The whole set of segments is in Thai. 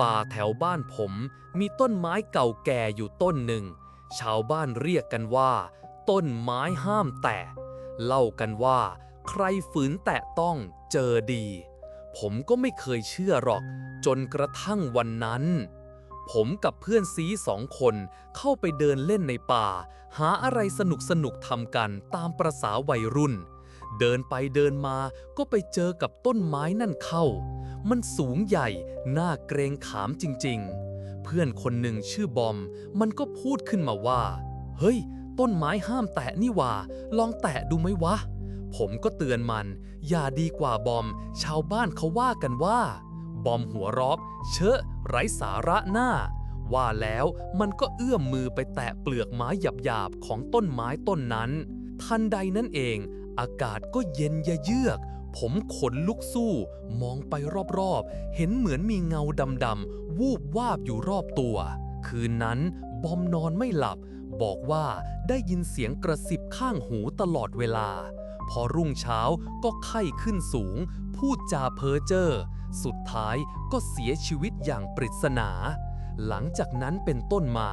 ป่าแถวบ้านผม มีต้นไม้เก่าแก่อยู่ต้นหนึ่ง ชาวบ้านเรียกกันว่า ต้นไม้ห้ามแตะ เล่ากันว่า ใครฝืนแตะต้องเจอดี ผมก็ไม่เคยเชื่อหรอก จนกระทั่งวันนั้น ผมกับเพื่อนซีสองคนเข้าไปเดินเล่นในป่า หาอะไรสนุกสนุกทำกันตามประษาวัยรุ่น เดินไปเดินมาก็ไปเจอกับต้นไม้นั่นเข้า มันสูงใหญ่ น่าเกรงขามจริงๆ เพื่อนคนหนึ่งชื่อบอม มันก็พูดขึ้นมาว่า เฮ้ย ต้นไม้ห้ามแตะนี่ว่า ลองแตะดูไหมวะ ผมก็เตือนมัน อย่าดีกว่าบอม ชาวบ้านเขาว่ากันว่า บอมหัวรอบ เชอะ ไร้สาระหน้า ว่าแล้วมันก็เอื้อมมือไปแตะเปลือกไม้หยาบๆของต้นไม้ต้นนั้น ทันใดนั่นเอง อากาศก็เย็นยะเยือก ผมขนลุกสู้ มองไปรอบๆ เห็นเหมือนมีเงาดำๆ วูบวาบอยู่รอบตัว คืนนั้นบอมนอนไม่หลับ บอกว่าได้ยินเสียงกระซิบข้างหูตลอดเวลา พอรุ่งเช้าก็ไข้ขึ้นสูง พูดจาเพ้อเจ้อ สุดท้ายก็เสียชีวิตอย่างปริศนา หลังจากนั้นเป็นต้นมา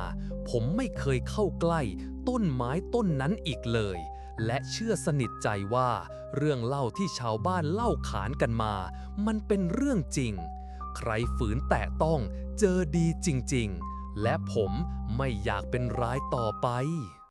ผมไม่เคยเข้าใกล้ ต้นไม้ต้นนั้นอีกเลย และเชื่อสนิทใจว่าเรื่องเล่าที่ชาวบ้านเล่าขานกันมา มันเป็นเรื่องจริง ใครฝืนแตะต้องเจอดีจริง ๆ และผมไม่อยากเป็นร้ายต่อไป